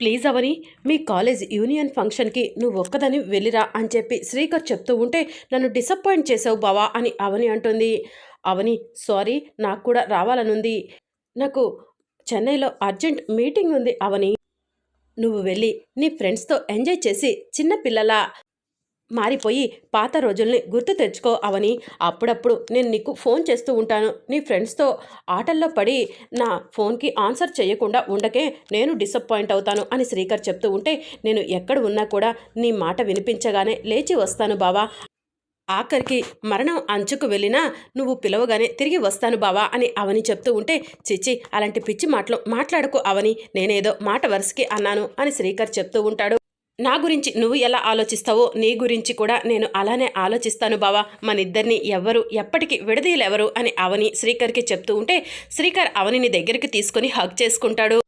Please Avani మీ college union ఫంక్షన్కి నువ్వు ఒక్కదని వెళ్ళిరా అని చెప్పి శ్రీకర్ చెప్తూ ఉంటే నన్ను డిసప్పాయింట్ చేసావు బావా అని అవని అంటుంది. అవని సారీ నాకు కూడా రావాలనుంది. నాకు చెన్నైలో అర్జెంట్ మీటింగ్ ఉంది అవని. నువ్వు వెళ్ళి నీ ఫ్రెండ్స్తో ఎంజాయ్ చేసి చిన్నపిల్లల మారిపోయి పాత రోజుల్ని గుర్తు తెచ్చుకో అవని. అప్పుడప్పుడు నేను నీకు ఫోన్ చేస్తూ ఉంటాను. నీ ఫ్రెండ్స్తో ఆటల్లో పడి నా ఫోన్కి ఆన్సర్ చేయకుండా ఉండకే నేను డిసప్పాయింట్ అవుతాను అని శ్రీకర్ చెప్తూ ఉంటే నేను ఎక్కడ ఉన్నా కూడా నీ మాట వినిపించగానే లేచి వస్తాను బావా. ఆఖరికి మరణం అంచుకు వెళ్ళినా నువ్వు పిలవగానే తిరిగి వస్తాను బావా అని అవని చెప్తూ ఉంటే చిచ్చి అలాంటి పిచ్చి మాటలు మాట్లాడకు అవని. నేనేదో మాట వరుసకి అన్నాను అని శ్రీకర్ చెప్తూ ఉంటాడు. నా గురించి నువ్వు ఎలా ఆలోచిస్తావో నీ గురించి కూడా నేను అలానే ఆలోచిస్తాను బావా. మన ఇద్దరిని ఎవ్వరు ఎప్పటికీ విడదీయలేవరు అని అవని శ్రీకర్కి చెప్తూ ఉంటే శ్రీకర్ అవనిని దగ్గరికి తీసుకొని హగ్ చేసుకుంటాడు.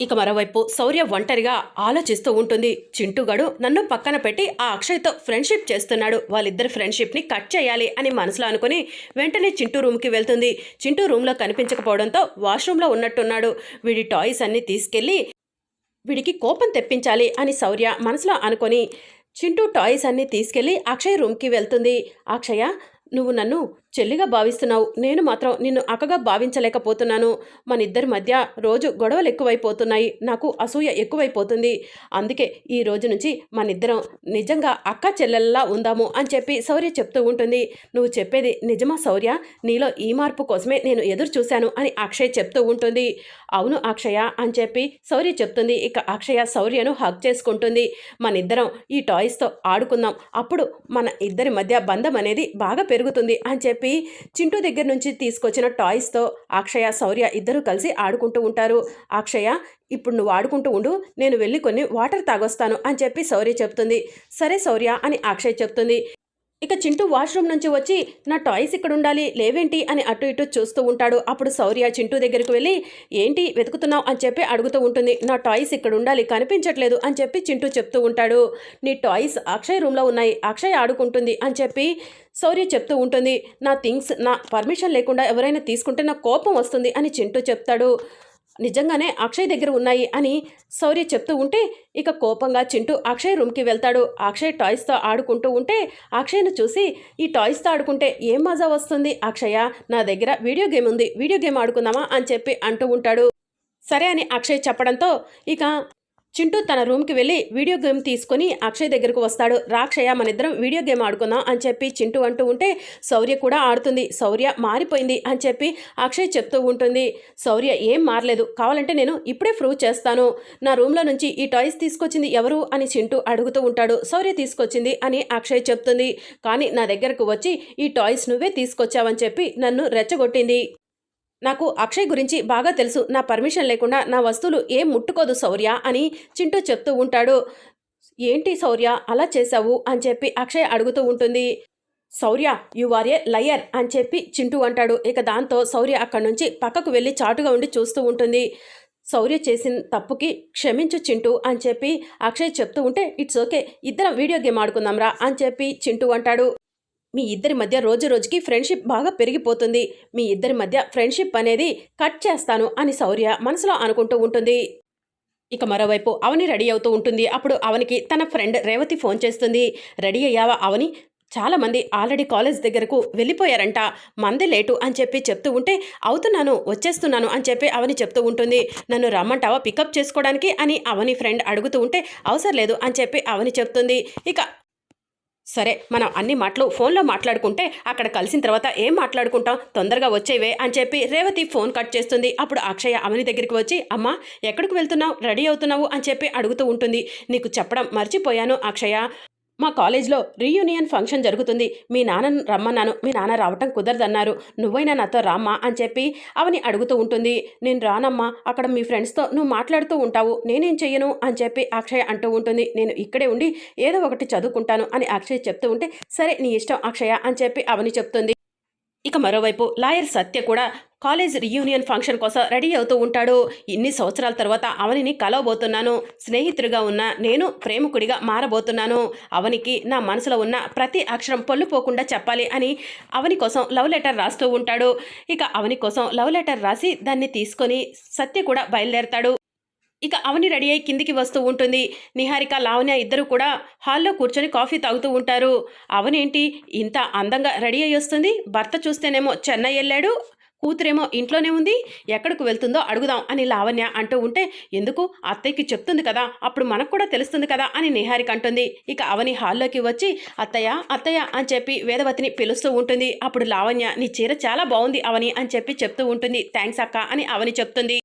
ఇక మరోవైపు శౌర్య ఒంటరిగా ఆలోచిస్తూ ఉంటుంది. చింటుగాడు నన్ను పక్కన పెట్టి ఆ అక్షయ్తో ఫ్రెండ్షిప్ చేస్తున్నాడు. వాళ్ళిద్దరి ఫ్రెండ్షిప్ని కట్ చేయాలి అని మనసులో అనుకుని వెంటనే చింటూ రూమ్కి వెళ్తుంది. చింటూ రూమ్లో కనిపించకపోవడంతో వాష్రూమ్లో ఉన్నట్టున్నాడు. వీడి టాయ్స్ అన్నీ తీసుకెళ్ళి వీడికి కోపం తెప్పించాలి అని శౌర్య మనసులో అనుకొని చింటూ టాయ్స్ అన్నీ తీసుకెళ్ళి అక్షయ్ రూమ్కి వెళ్తుంది. అక్షయ నువ్వు నన్ను చెల్లిగా భావిస్తున్నావు. నేను మాత్రం నిన్ను అక్కగా భావించలేకపోతున్నాను. మన ఇద్దరి మధ్య రోజు గొడవలు ఎక్కువైపోతున్నాయి. నాకు అసూయ ఎక్కువైపోతుంది. అందుకే ఈ రోజు నుంచి మన ఇద్దరం నిజంగా అక్క చెల్లెల్లా ఉందాము అని చెప్పి శౌర్య చెప్తూ ఉంటుంది. నువ్వు చెప్పేది నిజమా శౌర్య? నీలో ఈ మార్పు కోసమే నేను ఎదురు చూశాను అని అక్షయ్ చెప్తూ ఉంటుంది. అవును అక్షయ అని చెప్పి శౌర్య చెప్తుంది. ఇక అక్షయ శౌర్యను హక్ చేసుకుంటుంది. మన ఇద్దరం ఈ టాయ్స్తో ఆడుకుందాం. అప్పుడు మన ఇద్దరి మధ్య బంధం అనేది బాగా పెరుగుతుంది అని చెప్పి చెప్పి చింటూ దగ్గర నుంచి తీసుకొచ్చిన టాయ్స్తో అక్షయ శౌర్య ఇద్దరూ కలిసి ఆడుకుంటూ ఉంటారు. అక్షయ ఇప్పుడు నువ్వు ఆడుకుంటూ ఉండు నేను వెళ్ళి కొన్ని వాటర్ తాగొస్తాను అని చెప్పి శౌర్య చెప్తుంది. సరే శౌర్య అని అక్షయ్ చెప్తుంది. ఇక చింటూ వాష్రూమ్ నుంచి వచ్చి నా టాయ్స్ ఇక్కడ ఉండాలి లేవేంటి అని అటు ఇటు చూస్తూ ఉంటాడు. అప్పుడు శౌర్య చింటూ దగ్గరికి వెళ్ళి ఏంటి వెతుకుతున్నావు? అని చెప్పి అడుగుతూ ఉంటుంది. నా టాయ్స్ ఇక్కడ ఉండాలి కనిపించట్లేదు అని చెప్పి చింటూ చెప్తూ ఉంటాడు. నీ టాయ్స్ అక్షయ్ రూమ్లో ఉన్నాయి అక్షయ్ ఆడుకుంటుంది అని చెప్పి శౌర్య చెప్తూ ఉంటుంది. నా థింగ్స్ నా పర్మిషన్ లేకుండా ఎవరైనా తీసుకుంటే నాకు కోపం వస్తుంది అని చింటూ చెప్తాడు. నిజంగానే అక్షయ్ దగ్గర ఉన్నాయి అని శౌర్య చెప్తూ ఉంటే ఇక కోపంగా చింటూ అక్షయ్ రూమ్కి వెళ్తాడు. అక్షయ్ టాయ్స్తో ఆడుకుంటూ ఉంటే అక్షయ్ను చూసి ఈ టాయ్స్తో ఆడుకుంటే ఏం మజా వస్తుంది అక్షయ నా దగ్గర వీడియో గేమ్ ఉంది. వీడియో గేమ్ ఆడుకుందామా? అని చెప్పి అంటూ ఉంటాడు. సరే అని అక్షయ్ చెప్పడంతో ఇక చింటూ తన రూమ్కి వెళ్ళి వీడియో గేమ్ తీసుకొని అక్షయ్ దగ్గరకు వస్తాడు. రాక్షయ్య మన ఇద్దరం వీడియో గేమ్ ఆడుకుందాం అని చెప్పి చింటూ అంటూ ఉంటే శౌర్య కూడా ఆడుతుంది. శౌర్య మారిపోయింది అని చెప్పి అక్షయ్ చెప్తూ ఉంటుంది. శౌర్య ఏం మారలేదు. కావాలంటే నేను ఇప్పుడే ప్రూవ్ చేస్తాను. నా రూమ్లో నుంచి ఈ టాయ్స్ తీసుకొచ్చింది ఎవరు? అని చింటూ అడుగుతూ ఉంటాడు. శౌర్య తీసుకొచ్చింది అని అక్షయ్ చెప్తుంది. కానీ నా దగ్గరకు వచ్చి ఈ టాయ్స్ నువ్వే తీసుకొచ్చావని చెప్పి నన్ను రెచ్చగొట్టింది. నాకు అక్షయ్ గురించి బాగా తెలుసు. నా పర్మిషన్ లేకుండా నా వస్తువులు ఏం ముట్టుకోదు శౌర్య అని చింటూ చెప్తూ ఉంటాడు. ఏంటి శౌర్య? అలా చేశావు? అని చెప్పి అక్షయ్ అడుగుతూ ఉంటుంది. Shaurya you are a liar అని చెప్పి చింటూ అంటాడు. ఇక దాంతో శౌర్య అక్కడి నుంచి పక్కకు వెళ్ళి చాటుగా ఉండి చూస్తూ ఉంటుంది. శౌర్య చేసిన తప్పుకి క్షమించు చింటూ అని చెప్పి అక్షయ్ చెప్తూ ఉంటే ఇట్స్ ఓకే ఇద్దరం వీడియో గేమ్ ఆడుకుందాంరా అని చెప్పి చింటూ అంటాడు. మీ ఇద్దరి మధ్య రోజు రోజుకి ఫ్రెండ్షిప్ బాగా పెరిగిపోతుంది. మీ ఇద్దరి మధ్య ఫ్రెండ్షిప్ అనేది కట్ చేస్తాను అని శౌర్య మనసులో అనుకుంటూ ఉంటుంది. ఇక మరోవైపు అవని రెడీ అవుతూ ఉంటుంది. అప్పుడు అవనికి తన ఫ్రెండ్ రేవతి ఫోన్ చేస్తుంది. రెడీ అయ్యావా అవని? చాలామంది ఆల్రెడీ కాలేజ్ దగ్గరకు వెళ్ళిపోయారంట. మందే లేటు అని చెప్పి చెప్తూ ఉంటే అవుతున్నాను వచ్చేస్తున్నాను అని చెప్పి అవని చెప్తూ ఉంటుంది. నన్ను రమ్మంటావా పికప్ చేసుకోవడానికి? అని అవని ఫ్రెండ్ అడుగుతూ ఉంటే అవసరం లేదు అని చెప్పి అవని చెప్తుంది. ఇక సరే మనం అన్ని మాటలు ఫోన్లో మాట్లాడుకుంటే అక్కడ కలిసిన తర్వాత ఏం మాట్లాడుకుంటాం? తొందరగా వచ్చేవే అని చెప్పి రేవతి ఫోన్ కట్ చేస్తుంది. అప్పుడు అక్షయ అవని దగ్గరికి వచ్చి అమ్మా ఎక్కడికి వెళ్తున్నావు? రెడీ అవుతున్నావు? అని చెప్పి అడుగుతూ ఉంటుంది. నీకు చెప్పడం మర్చిపోయాను అక్షయ. మా కాలేజ్లో రీయూనియన్ ఫంక్షన్ జరుగుతుంది. మీ నాన్నను రమ్మన్నాను. మీ నాన్న రావటం కుదరదన్నారు. నువ్వైనా నాతో రామ్మా అని చెప్పి అవని అడుగుతూ ఉంటుంది. నేను రానమ్మా. అక్కడ మీ ఫ్రెండ్స్తో నువ్వు మాట్లాడుతూ ఉంటావు. నేనేం చెయ్యను అని చెప్పి అక్షయ్ అంటూ ఉంటుంది. నేను ఇక్కడే ఉండి ఏదో ఒకటి చదువుకుంటాను అని అక్షయ్ చెప్తూ ఉంటే సరే నీ ఇష్టం అక్షయ అని చెప్పి అవని చెప్తుంది. ఇక మరోవైపు లాయర్ సత్య కూడా కాలేజ్ రీయూనియన్ ఫంక్షన్ కోసం రెడీ అవుతూ ఉంటాడు. ఇన్ని సంవత్సరాల తర్వాత అవనిని కలవబోతున్నాను. స్నేహితుడిగా ఉన్న నేను ప్రేమికుడిగా మారబోతున్నాను. అవనికి నా మనసులో ఉన్న ప్రతి అక్షరం పొల్లుపోకుండా చెప్పాలి అని అవని కోసం లవ్ లెటర్ రాస్తూ ఉంటాడు. ఇక అవని కోసం లవ్ లెటర్ రాసి దాన్ని తీసుకొని సత్య కూడా బయలుదేరతాడు. ఇక అవని రెడీ అయి కిందికి వస్తూ ఉంటుంది. నిహారిక లావణ్య ఇద్దరు కూడా హాల్లో కూర్చొని కాఫీ తాగుతూ ఉంటారు. అవనేంటి? ఇంత అందంగా రెడీ అయ్యి వస్తుంది. భర్త చూస్తేనేమో చెన్నై వెళ్ళాడు. కూతురేమో ఇంట్లోనే ఉంది ఎక్కడికి వెళ్తుందో అడుగుదాం అని లావణ్య అంటూ ఉంటే ఎందుకు? అత్తయ్యకి చెప్తుంది కదా అప్పుడు మనకు కూడా తెలుస్తుంది కదా అని నిహారిక అంటుంది. ఇక అవని హాల్లోకి వచ్చి అత్తయ్య అత్తయ్య అని చెప్పి వేదవతిని పిలుస్తూ ఉంటుంది. అప్పుడు లావణ్య నీ చీర చాలా బాగుంది అవని అని చెప్పి చెప్తూ ఉంటుంది. థ్యాంక్స్ అక్క అని అవని చెప్తుంది.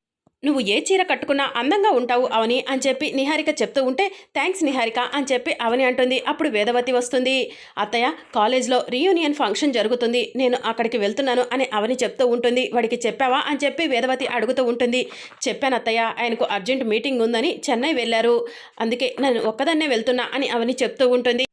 నువ్వు ఏ చీర కట్టుకున్నా అందంగా ఉంటావు అవని అని చెప్పి నిహారిక చెప్తూ ఉంటే థ్యాంక్స్ నిహారిక అని చెప్పి అవని అంటుంది. అప్పుడు వేదవతి వస్తుంది. అత్తయ్య కాలేజ్లో రీయూనియన్ ఫంక్షన్ జరుగుతుంది. నేను అక్కడికి వెళ్తున్నాను అని అవని చెప్తూ ఉంటుంది. వాడికి చెప్పావా? అని చెప్పి వేదవతి అడుగుతూ ఉంటుంది. చెప్పాను అత్తయ్య ఆయనకు అర్జెంట్ మీటింగ్ ఉందని చెన్నై వెళ్ళారు. అందుకే నేను ఒక్కదాన్నే వెళ్తున్నా అని అవని చెప్తూ ఉంటుంది.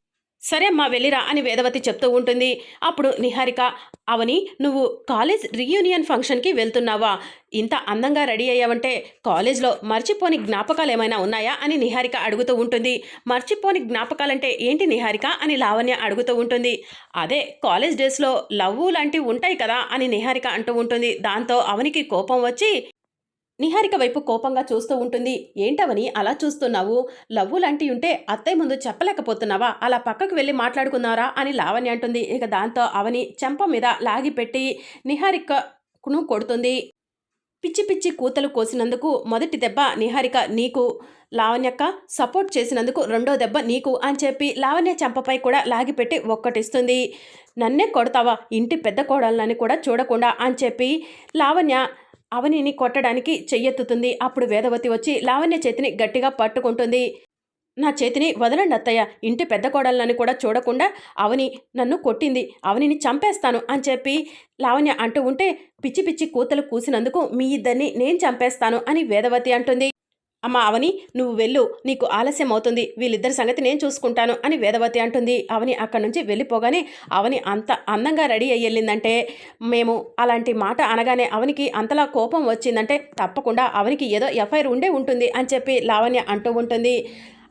సరే అమ్మా వెళ్ళిరా అని వేదవతి చెప్తూ ఉంటుంది. అప్పుడు నిహారిక అవని నువ్వు కాలేజ్ రీయూనియన్ ఫంక్షన్కి వెళ్తున్నావా? ఇంత అందంగా రెడీ అయ్యావంటే కాలేజ్లో మర్చిపోని జ్ఞాపకాలు ఏమైనా ఉన్నాయా? అని నిహారిక అడుగుతూ ఉంటుంది. మర్చిపోని జ్ఞాపకాలంటే ఏంటి నిహారిక? అని లావణ్య అడుగుతూ ఉంటుంది. అదే కాలేజ్ డేస్లో లవ్వు లాంటివి ఉంటాయి కదా? అని నిహారిక అంటూ ఉంటుంది. దాంతో అవనికి కోపం వచ్చి నిహారిక వైపు కోపంగా చూస్తూ ఉంటుంది. ఏంటవని? అలా చూస్తున్నావు? లవ్వు లాంటివి ఉంటే అత్తయ్య ముందు చెప్పలేకపోతున్నావా? అలా పక్కకు వెళ్ళి మాట్లాడుకున్నారా? అని లావణ్య అంటుంది. ఇక దాంతో అవని చెంప మీద లాగిపెట్టి నిహారికను కొడుతుంది. పిచ్చి పిచ్చి కూతలు కోసినందుకు మొదటి దెబ్బ నిహారిక నీకు. లావణ్యక్క సపోర్ట్ చేసినందుకు రెండో దెబ్బ నీకు అని చెప్పి లావణ్య చెంపపై కూడా లాగిపెట్టి ఒక్కటిస్తుంది. నన్నే కొడతావా? ఇంటి పెద్ద కోడళ్ళని కూడా చూడకుండా అని చెప్పి లావణ్య అవనిని కొట్టడానికి చెయ్యెత్తుతుంది. అప్పుడు వేదవతి వచ్చి లావణ్య చేతిని గట్టిగా పట్టుకుంటుంది. నా చేతిని వదలండి అత్తయ్య. ఇంటి పెద్ద కోడళ్ళని కూడా చూడకుండా అవని నన్ను కొట్టింది. అవనిని చంపేస్తాను అని చెప్పి లావణ్య అంటూ ఉంటే పిచ్చి పిచ్చి కూతలు కూసినందుకు మీ ఇద్దరిని నేను చంపేస్తాను అని వేదవతి అంటుంది. అమ్మ అవని నువ్వు వెళ్ళు నీకు ఆలస్యం అవుతుంది వీళ్ళిద్దరి సంగతి నేను చూసుకుంటాను అని వేదవతి అంటుంది. అవని అక్కడి నుంచి వెళ్ళిపోగానే అవని అంత అందంగా రెడీ అయ్యి వెళ్ళిందంటే మేము అలాంటి మాట అనగానే అవనికి అంతలా కోపం వచ్చిందంటే తప్పకుండా అవనికి ఏదో ఎఫ్ఐఆర్ ఉండే ఉంటుంది అని చెప్పి లావణ్య అంటూ ఉంటుంది.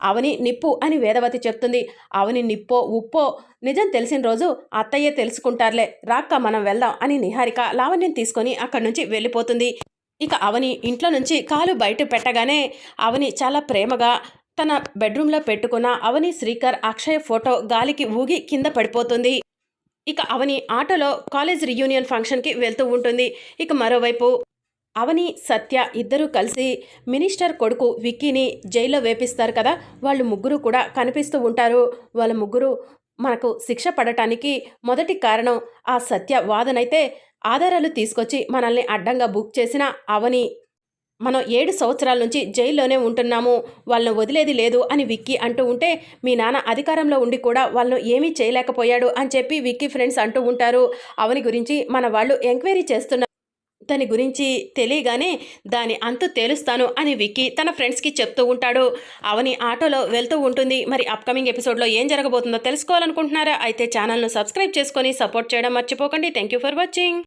అవని నిప్పు అని వేదవతి చెప్తుంది. అవని నిప్పో ఉప్పో నిజం తెలిసిన రోజు అత్తయ్యే తెలుసుకుంటారులే రాక్క మనం వెళ్దాం అని నిహారిక లావణ్యం తీసుకొని అక్కడి నుంచి వెళ్ళిపోతుంది. ఇక అవని ఇంట్లో నుంచి కాలు బయట పెట్టగానే అవని చాలా ప్రేమగా తన బెడ్రూమ్లో పెట్టుకున్న అవని శ్రీకర్ అక్షయ్ ఫోటో గాలికి ఊగి కింద పడిపోతుంది. ఇక అవని ఆటోలో కాలేజ్ రియూనియన్ ఫంక్షన్కి వెళ్తూ ఉంటుంది. ఇక మరోవైపు అవని సత్య ఇద్దరూ కలిసి మినిస్టర్ కొడుకు విక్కీని జైల్లో వేపిస్తారు కదా వాళ్ళు ముగ్గురు కూడా కనిపిస్తూ ఉంటారు. వాళ్ళ ముగ్గురు మనకు శిక్ష పడటానికి మొదటి కారణం ఆ సత్య వాదనైతే ఆధారాలు తీసుకొచ్చి మనల్ని అడ్డంగా బుక్ చేసిన అవని. మనం ఏడు సంవత్సరాల నుంచి జైల్లోనే ఉంటున్నాము వాళ్ళని వదిలేది లేదు అని విక్కీ అంటూ ఉంటే మీ నాన్న అధికారంలో ఉండి కూడా వాళ్ళను ఏమీ చేయలేకపోయాడు అని చెప్పి విక్కీ ఫ్రెండ్స్ అంటూ ఉంటారు. అవని గురించి మన వాళ్ళు ఎంక్వైరీ చేస్తున్నారు దాని గురించి తెలియగానే దాని అంతు తేలుస్తాను అని విక్కీ తన ఫ్రెండ్స్కి చెప్తూ ఉంటాడు. అవని ఆటోలో వెళ్తూ ఉంటుంది. మరి అప్కమింగ్ ఎపిసోడ్లో ఏం జరగబోతుందో తెలుసుకోవాలనుకుంటున్నారా? అయితే ఛానల్ను సబ్స్క్రైబ్ చేసుకొని సపోర్ట్ చేయడం మర్చిపోకండి. Thank you for watching.